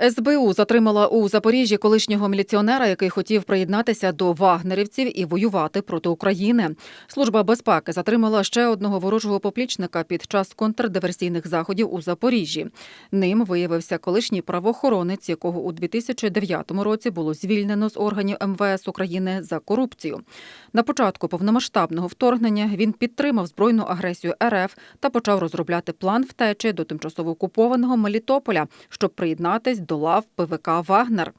СБУ затримала у Запоріжжі колишнього міліціонера, який хотів приєднатися до вагнерівців і воювати проти України. Служба безпеки затримала ще одного ворожого поплічника під час контрдиверсійних заходів у Запоріжжі. Ним виявився колишній правоохоронець, якого у 2009 році було звільнено з органів МВС України за корупцію. На початку повномасштабного вторгнення він підтримав збройну агресію РФ та почав розробляти план втечі до тимчасово окупованого Мелітополя, щоб приєднатись до лав ПВК Вагнер.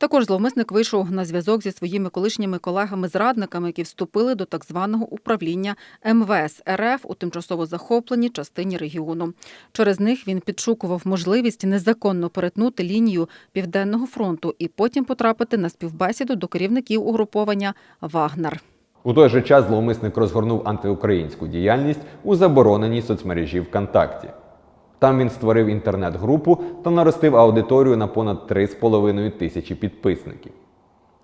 Також зловмисник вийшов на зв'язок зі своїми колишніми колегами-зрадниками, які вступили до так званого управління МВС РФ у тимчасово захопленій частині регіону. Через них він підшукував можливість незаконно перетнути лінію Південного фронту і потім потрапити на співбесіду до керівників угруповання Вагнер. У той же час зловмисник розгорнув антиукраїнську діяльність у забороненій соцмережі ВКонтакті. Там він створив інтернет-групу та наростив аудиторію на понад 3,5 тисячі підписників.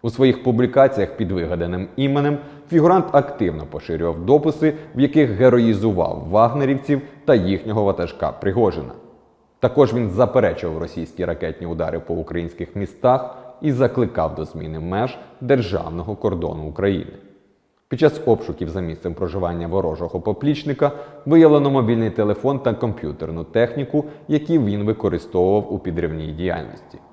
У своїх публікаціях під вигаданим іменем фігурант активно поширював дописи, в яких героїзував вагнерівців та їхнього ватажка Пригожина. Також він заперечував російські ракетні удари по українських містах і закликав до зміни меж державного кордону України. Під час обшуків за місцем проживання ворожого поплічника виявлено мобільний телефон та комп'ютерну техніку, які він використовував у підривній діяльності.